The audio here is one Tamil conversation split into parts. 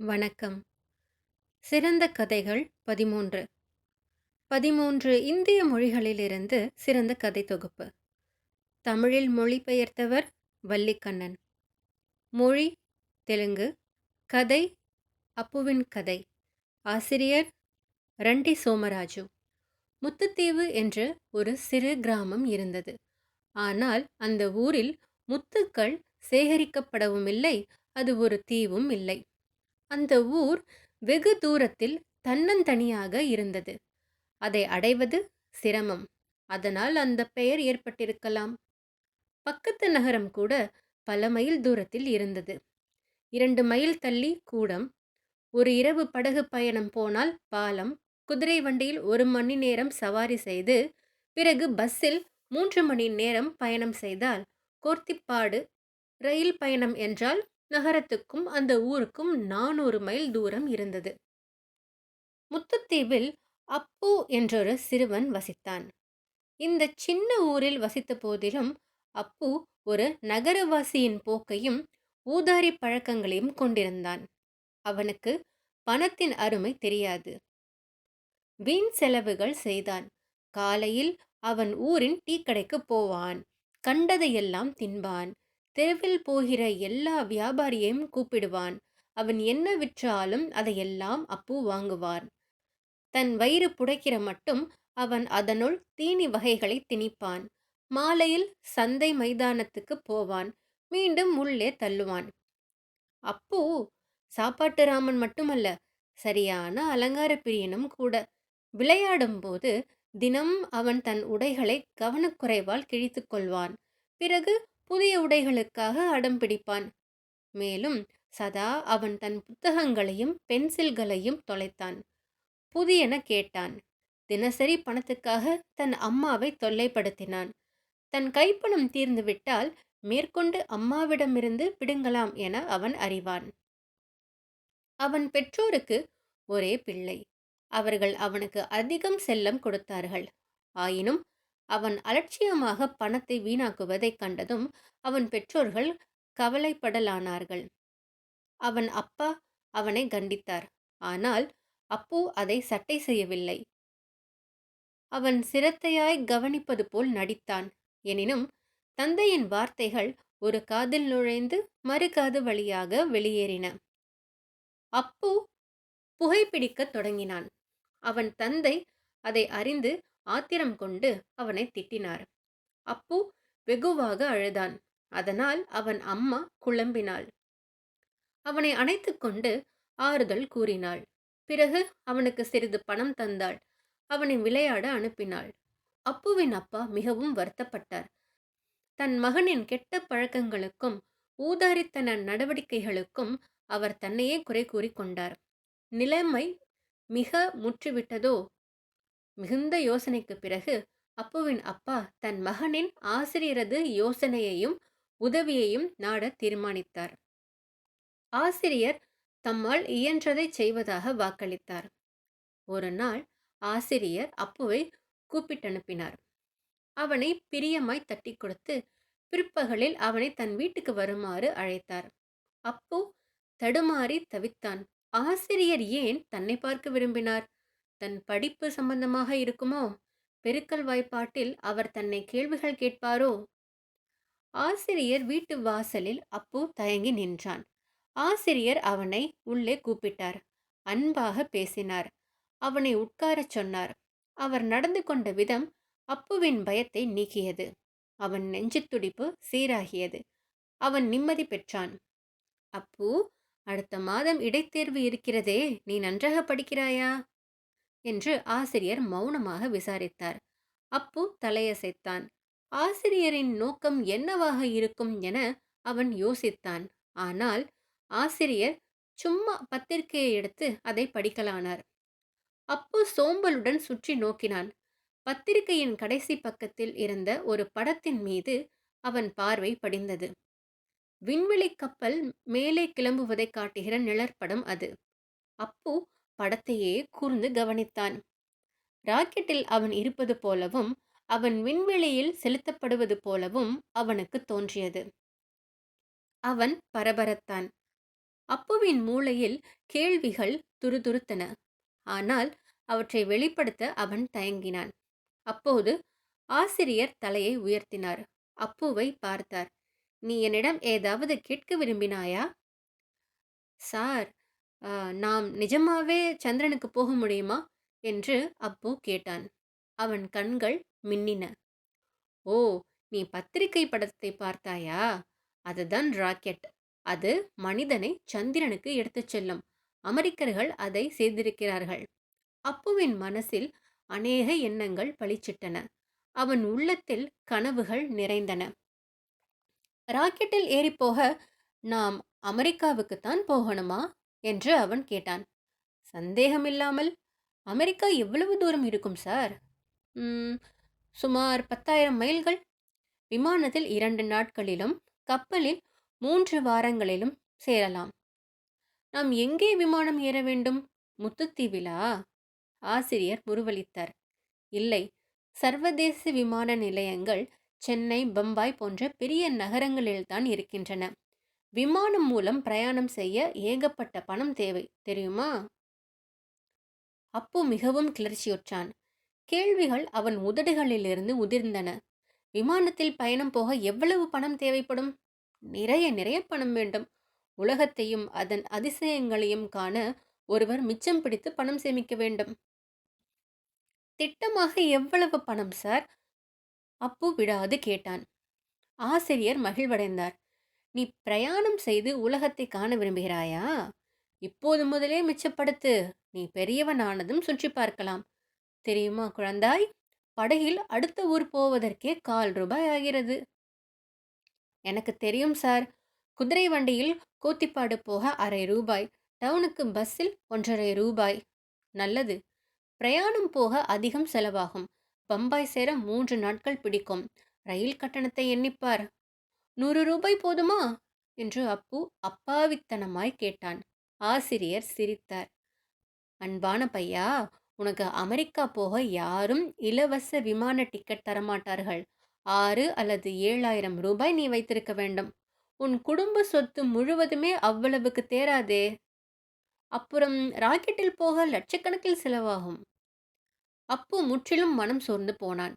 வணக்கம். சிறந்த கதைகள் பதிமூன்று. பதிமூன்று இந்திய மொழிகளிலிருந்து சிறந்த கதை தொகுப்பு. தமிழில் மொழிபெயர்த்தவர் வள்ளிக்கண்ணன். மொழி தெலுங்கு கதை அப்புவின் கதை. ஆசிரியர் ரண்டி சோமராஜு. முத்துத்தீவு என்று ஒரு சிறு கிராமம் இருந்தது. ஆனால் அந்த ஊரில் முத்துக்கள் சேகரிக்கப்படவும் இல்லை அது ஒரு தீவும் இல்லை. அந்த ஊர் வெகு தூரத்தில் தன்னந்தனியாக இருந்தது. அதை அடைவது சிரமம். அதனால் அந்த பெயர் ஏற்பட்டிருக்கலாம். பக்கத்து நகரம் கூட பல மைல் தூரத்தில் இருந்தது. இரண்டு மைல் தள்ளி கூடம் ஒரு இரவு படகு பயணம் போனால் பாலம் குதிரை வண்டியில் ஒரு மணி நேரம் சவாரி செய்து பிறகு பஸ்ஸில் மூன்று மணி நேரம் பயணம் செய்தால் கோர்த்திப்பாடு ரயில் பயணம் என்றால் நகரத்துக்கும் அந்த ஊருக்கும் நானூறு மைல் தூரம் இருந்தது. முத்துத்தீவில் அப்பு என்றொரு சிறுவன் வசித்தான். இந்த சின்ன ஊரில் வசித்த போதிலும் அப்பு ஒரு நகரவாசியின் போக்கையும் ஊதாரி பழக்கங்களையும் கொண்டிருந்தான். அவனுக்கு பணத்தின் அருமை தெரியாது. வீண் செலவுகள் செய்தான். காலையில் அவன் ஊரின் டீ கடைக்கு போவான். கண்டதையெல்லாம் தின்பான். தெருவில் போகிற எல்லா வியாபாரியையும் கூப்பிடுவான். அவன் என்ன விற்றாலும் அதையெல்லாம் அப்பு வாங்குவான். தன் வயிறு புடைக்கிற மட்டும் அவன் அதனுள் தீனி வகைகளை திணிப்பான். மாலையில் சந்தை மைதானத்துக்கு போவான். மீண்டும் உள்ளே தள்ளுவான். அப்பு சாப்பாட்டு ராமன் மட்டுமல்ல சரியான அலங்கார பிரியனும் கூட விளையாடும் போது தினம் அவன் தன் உடைகளை கவனக்குறைவால் கிழித்து கொள்வான். பிறகு புதிய உடைகளுக்காக அடம் பிடிப்பான். மேலும் சதா அவன் தன் புத்தகங்களையும் பென்சில்களையும் தொலைத்தான். புதியன கேட்டான். தினசரி பணத்துக்காக தன் அம்மாவை தொல்லைப்படுத்தினான். தன் கைப்பணம் தீர்ந்துவிட்டால் மேற்கொண்டு அம்மாவிடமிருந்து பிடுங்கலாம் என அவன் அறிவான். அவன் பெற்றோருக்கு ஒரே பிள்ளை. அவர்கள் அவனுக்கு அதிகம் செல்லம் கொடுத்தார்கள். ஆயினும் அவன் அலட்சியமாக பணத்தை வீணாக்குவதைக் கண்டதும் அவன் பெற்றோர்கள் கவலைப்படலானார்கள். அவன் அப்பா அவனை கண்டித்தார். ஆனால் அப்பு அதை சட்டை செய்யவில்லை. அவன் சிரத்தையாய் கவனிப்பது போல் நடித்தான். எனினும் தந்தையின் வார்த்தைகள் ஒரு காதில் நுழைந்து மறு காது வழியாக வெளியேறின. அப்பு புகைப்பிடிக்கத் தொடங்கினான். அவன் தந்தை அதை அறிந்து ஆத்திரம் கொண்டு அவனை திட்டினார். அப்பு வெகுவாக அழுதான். அதனால் அவன் அம்மா குழம்பினாள். அவனை அணைத்து கொண்டு ஆறுதல் கூறினாள். பிறகு அவனுக்கு சிறிது பணம் தந்தாள். அவனை விளையாட அனுப்பினாள். அப்புவின் அப்பா மிகவும் வருத்தப்பட்டார். தன் மகனின் கெட்ட பழக்கங்களுக்கும் ஊதாரித்தன நடவடிக்கைகளுக்கும் அவர் தன்னையே குறை கூறிக்கொண்டார் நிலைமை மிக முற்றிவிட்டதோ மிகுந்த யோசனைக்கு பிறகு அப்புவின் அப்பா தன் மகனின் ஆசிரியரது யோசனையையும் உதவியையும் நாட தீர்மானித்தார். ஆசிரியர் தம்மால் இயன்றதை செய்வதாக வாக்களித்தார். ஒரு நாள் ஆசிரியர் அப்புவை கூப்பிட்டனுப்பினார். அவனை பிரியமாய் தட்டி கொடுத்து பிற்பகலில் அவனை தன் வீட்டுக்கு வருமாறு அழைத்தார். அப்பு தடுமாறி தவித்தான் ஆசிரியர் ஏன் தன்னை பார்க்க விரும்பினார்? தன் படிப்பு சம்பந்தமாக இருக்குமோ? பெருக்கல் வாய்ப்பாட்டில் அவர் தன்னை கேள்விகள் கேட்பாரோ? ஆசிரியர் வீட்டு வாசலில் அப்பு தயங்கி நின்றான். ஆசிரியர் அவனை உள்ளே கூப்பிட்டார். அன்பாக பேசினார். அவனை உட்காரச் சொன்னார். அவர் நடந்து கொண்ட விதம் அப்புவின் பயத்தை நீக்கியது. அவன் நெஞ்சு துடிப்பு சீராகியது. அவன் நிம்மதி பெற்றான். அப்பு அடுத்த மாதம் இடைத்தேர்வு இருக்கிறதே. நீ நன்றாக படிக்கிறாயா? என்று ஆசிரியர் மௌனமாக விசாரித்தார். அப்பு தலையசைத்தான். ஆசிரியரின் நோக்கம் என்னவாக இருக்கும் என அவன் யோசித்தான். ஆனால் ஆசிரியர் சும்மா பத்திரிகையை எடுத்து அதை படிக்கலானார். அப்பு சோம்பலுடன் சுற்றி நோக்கினான். பத்திரிகையின் கடைசி பக்கத்தில் இருந்த ஒரு படத்தின் மீது அவன் பார்வை படிந்தது. விண்வெளி கப்பல் மேலே கிளம்புவதை காட்டுகிற நிழற்படம் அது. அப்பு படத்தையே கூர்ந்து கவனித்தான். ராக்கெட்டில் அவன் இருப்பது போலவும் அவன் விண்வெளியில் செலுத்தப்படுவது போலவும் அவனுக்கு தோன்றியது. அவன் பரபரத்தான். அப்புவின் மூளையில் கேள்விகள் துருதுருத்தன. ஆனால் அவற்றை வெளிப்படுத்த அவன் தயங்கினான். அப்போது ஆசிரியர் தலையை உயர்த்தினார். அப்புவை பார்த்தார். நீ என்னிடம் ஏதாவது கேட்க விரும்பினாயா? சார் ஆ, நாம் நிஜமாவே சந்திரனுக்கு போக முடியுமா? என்று அப்பு கேட்டான். அவன் கண்கள் மின்னின. ஓ நீ பத்திரிகை படத்தை பார்த்தாயா? அதுதான் ராக்கெட். அது மனிதனை சந்திரனுக்கு எடுத்துச் செல்லும். அமெரிக்கர்கள் அதை செய்திருக்கிறார்கள். அப்புவின் மனசில் அநேக எண்ணங்கள் பளிச்சிட்டன. அவன் உள்ளத்தில் கனவுகள் நிறைந்தன. ராக்கெட்டில் ஏறிப்போக நாம் அமெரிக்காவுக்குத்தான் போகணுமா? என்று அவன் கேட்டான். சந்தேகமில்லாமல் அமெரிக்கா எவ்வளவு தூரம் இருக்கும் சார்? சுமார் பத்தாயிரம் மைல்கள். விமானத்தில் இரண்டு நாட்களிலும் கப்பலில் மூன்று வாரங்களிலும் சேரலாம். நாம் எங்கே விமானம் ஏற வேண்டும்? முத்துத்தீவிலா? ஆசிரியர் முருவளித்தார் இல்லை சர்வதேச விமான நிலையங்கள் சென்னை பம்பாய் போன்ற பெரிய நகரங்களில்தான் இருக்கின்றன. விமானம் மூலம் பிரயாணம் செய்ய ஏகப்பட்ட பணம் தேவை தெரியுமா? அப்பு மிகவும் கிளர்ச்சியுற்றான். கேள்விகள் அவன் உதடுகளிலிருந்து உதிர்ந்தன. விமானத்தில் பயணம் போக எவ்வளவு பணம் தேவைப்படும்? நிறைய நிறைய பணம் வேண்டும். உலகத்தையும் அதன் அதிசயங்களையும் காண ஒருவர் மிச்சம் பிடித்து பணம் சேமிக்க வேண்டும். திட்டமாக எவ்வளவு பணம் சார்? அப்பு விடாது கேட்டான். ஆசிரியர் மகிழ்வடைந்தார். நீ பிரயாணம் செய்து உலகத்தை காண விரும்புகிறாயா? இப்போது முதலே மிச்சப்படுத்து. நீ பெரியவன் ஆனதும் சுற்றி பார்க்கலாம். தெரியுமா குழந்தாய்? படகில் அடுத்த ஊர் போவதற்கே கால் ரூபாய் ஆகிறது. எனக்கு தெரியும் சார். குதிரை வண்டியில் கோத்திப்பாடு போக அரை ரூபாய். டவுனுக்கு பஸ்ஸில் ஒன்றரை ரூபாய். நல்லது. பிரயாணம் போக அதிகம் செலவாகும். பம்பாய் சேர மூன்று நாட்கள் பிடிக்கும். ரயில் கட்டணத்தை எண்ணிப்பார். நூறு ரூபாய் போதுமா? என்று அப்பு அப்பாவித்தனமாய் கேட்டான். ஆசிரியர் சிரித்தார். அன்பான பையா உனக்கு அமெரிக்கா போக யாரும் இலவச விமான டிக்கெட் தரமாட்டார்கள். ஆறு அல்லது ஏழாயிரம் ரூபாய் நீ வைத்திருக்க வேண்டும். உன் குடும்ப சொத்து முழுவதுமே அவ்வளவுக்கு தேராதே அப்புறம் ராக்கெட்டில் போக லட்சக்கணக்கில் செலவாகும். அப்பு முற்றிலும் மனம் சோர்ந்து போனான்.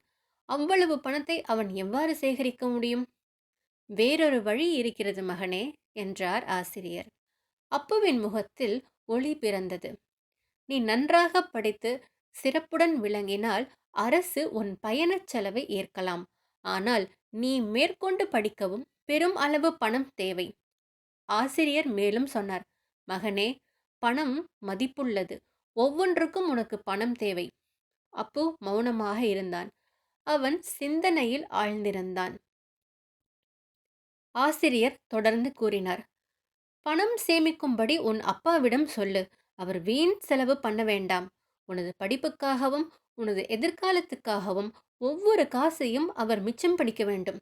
அவ்வளவு பணத்தை அவன் எவ்வாறு சேகரிக்க முடியும்? வேறொரு வழி இருக்கிறது மகனே என்றார் ஆசிரியர். அப்புவின் முகத்தில் ஒளி பிறந்தது. நீ நன்றாக படித்து சிறப்புடன் விளங்கினால் அரசு உன் பயணச் செலவை ஏற்கலாம். ஆனால் நீ மேற்கொண்டு படிக்கவும் பெரும் அளவு பணம் தேவை. ஆசிரியர் மேலும் சொன்னார். மகனே பணம் மதிப்புள்ளது. ஒவ்வொன்றுக்கும் உனக்கு பணம் தேவை. அப்பு மௌனமாக இருந்தான். அவன் சிந்தனையில் ஆழ்ந்திருந்தான். ஆசிரியர் தொடர்ந்து கூறினார். பணம் சேமிக்கும்படி உன் அப்பாவிடம் சொல்லு. அவர் வீண் செலவு பண்ண வேண்டாம். உனது படிப்புக்காகவும் உனது எதிர்காலத்துக்காகவும் ஒவ்வொரு காசையும் அவர் மிச்சம் பிடிக்க வேண்டும்.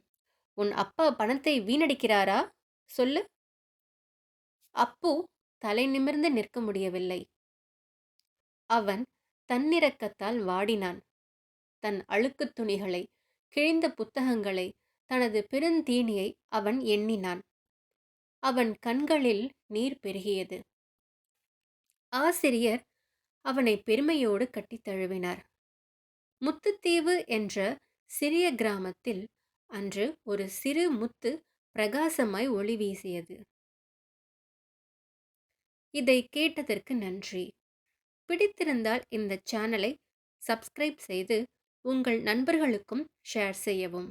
உன் அப்பா பணத்தை வீணடிக்கிறாரா? சொல்லு அப்பு தலை நிமிர்ந்து நிற்க முடியவில்லை. அவன் தன்னிறக்கத்தால் வாடினான். தன் அழுக்குத் துணிகளை கிழிந்த புத்தகங்களை தனது பெருந்தீனியை அவன் எண்ணினான். அவன் கண்களில் நீர் பெருகியது. ஆசிரியர் அவனை பெருமையோடு கட்டித் தழுவினார். முத்துத்தீவு என்ற சிறிய கிராமத்தில் அன்று ஒரு சிறு முத்து பிரகாசமாய் ஒளி வீசியது. இதை கேட்டதற்கு நன்றி. பிடித்திருந்தால் இந்த சேனலை சப்ஸ்கிரைப் செய்து உங்கள் நண்பர்களுக்கும் ஷேர் செய்யவும்.